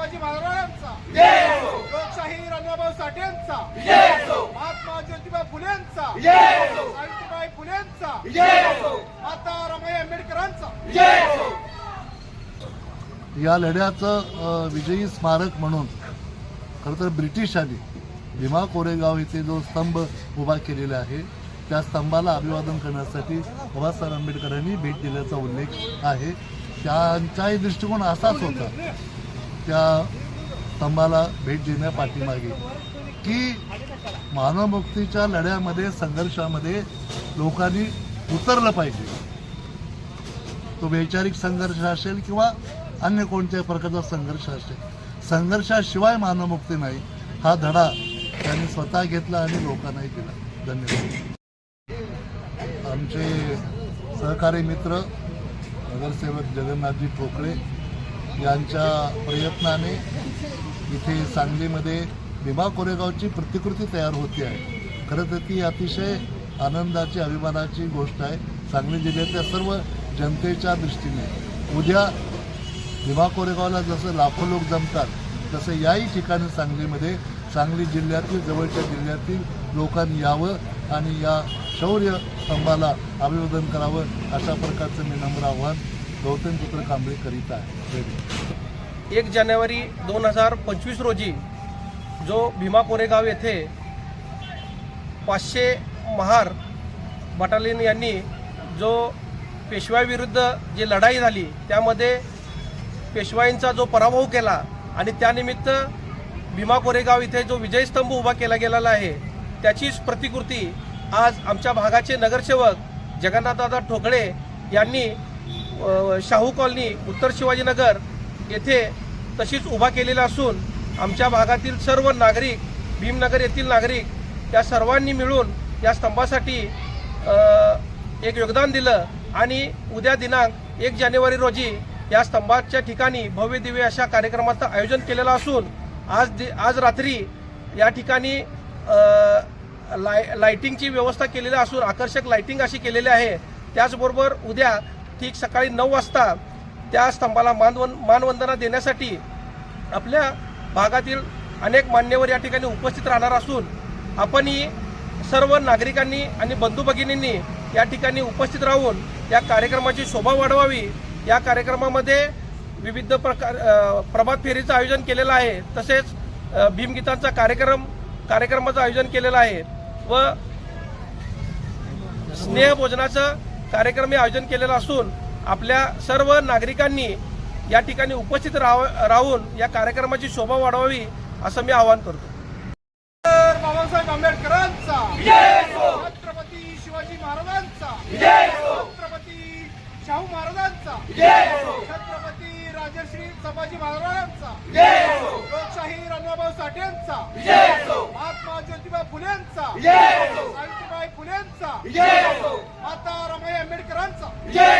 संभाजी महाराजांचा. लोकशाही अण्णाभाऊ साठेंचा. महात्मा ज्योतिबा फुलेंचा. सावित्रीबाई फुलेंचा. माता रमाई आंबेडकरांचा. या लढ्याचं विजयी स्मारक म्हणून खरं तर ब्रिटिशांनी भीमा कोरेगाव येथे जो स्तंभ उभा केलेला आहे त्या स्तंभाला अभिवादन करण्यासाठी बाबासाहेब आंबेडकरांनी भेट दिल्याचा उल्लेख आहे. त्यांचाही दृष्टिकोन असाच होता. त्या स्तंभाला भेट देण्या पाठीमागे. की मानवमुक्तीच्या लढ्यामध्ये संघर्षामध्ये लोकांनी उतरलं पाहिजे. तो वैचारिक संघर्ष असेल किंवा अन्य कोणत्याही प्रकारचा संघर्ष असेल. संघर्षाशिवाय मानवमुक्ती नाही. हा धडा त्यांनी स्वतः घेतला आणि लोकांनाही दिला. धन्यवाद. आमचे सहकारी मित्र नगरसेवक जगन्नाथजी ठोकळे यांच्या प्रयत्नाने इथे सांगलीमध्ये भीमा कोरेगावची प्रतिकृती तयार होती आहे. खरं तर ती अतिशय आनंदाची अभिमानाची गोष्ट आहे. सांगली जिल्ह्यातल्या सर्व जनतेच्या दृष्टीने उद्या भीमा कोरेगावला जसं लाखो लोक जमतात तसं याही ठिकाणी सांगलीमध्ये सांगली जिल्ह्यातील जवळच्या जिल्ह्यातील लोकांनी यावं आणि या शौर्य स्तंभाला अभिवादन करावं अशा प्रकारचं मी नम्र आव्हान गौतम पुत्र कांबळे करीत आहे एक जानेवारी दोन हजार पंचवीस रोजी जो भीमा कोरेगाव येथे पाचशे महार बटालियन यांनी जो पेशव्याविरुद्ध जी लढाई झाली त्यामध्ये पेशवाईंचा जो पराभव केला आणि त्यानिमित्त भीमा कोरेगाव इथे जो विजयस्तंभ उभा केला गेलेला आहे त्याचीच प्रतिकृती आज आमच्या भागाचे नगरसेवक जगन्नाथदादा ठोकळे यांनी शाहू कॉलनी उत्तर शिवाजीनगर येथे तशीच उभा केलेला असून आमच्या भागातील सर्व नागरिक भीमनगर येथील नागरिक या सर्वांनी मिळून या स्तंभासाठी एक योगदान दिलं आणि उद्या दिनांक एक जानेवारी रोजी या स्तंभाच्या ठिकाणी भव्य दिव्य अशा कार्यक्रमाचं आयोजन केलेलं असून आज दि आज रात्री या ठिकाणी लाय लायटिंगची व्यवस्था केलेली असून आकर्षक लायटिंग अशी केलेली आहे. त्याचबरोबर उद्या ठीक सकाळी नऊ वाजता त्या स्तंभाला मानवन मानवंदना देण्यासाठी आपल्या भागातील अनेक मान्यवर या ठिकाणी उपस्थित राहणार असून आपणही सर्व नागरिकांनी आणि बंधू भगिनींनी या ठिकाणी उपस्थित राहून या कार्यक्रमाची शोभा वाढवावी. या कार्यक्रमामध्ये विविध प्रकार प्रभात फेरीचं आयोजन केलेलं आहे. तसेच भीमगीतांचा कार्यक्रम कार्यक्रमाचं आयोजन केलेलं आहे व स्नेहभोजनाचं कार्यक्रम हे आयोजन केलेला असून आपल्या सर्व नागरिकांनी या ठिकाणी उपस्थित राह राहून या कार्यक्रमाची शोभा वाढवावी असं मी आवाहन करतो. बाबासाहेब आंबेडकरांचा. छत्रपती शिवाजी महाराजांचा. छत्रपती शाहू महाराजांचा. छत्रपती राजश्री संभाजी महाराजांचा. लोकशाही अण्णाभाऊ साठेंचा. महात्मा ज्योतिबा फुलेंचा. सावित्रीबाई फुलेंचा. माता रमाई आंबेडकरांचा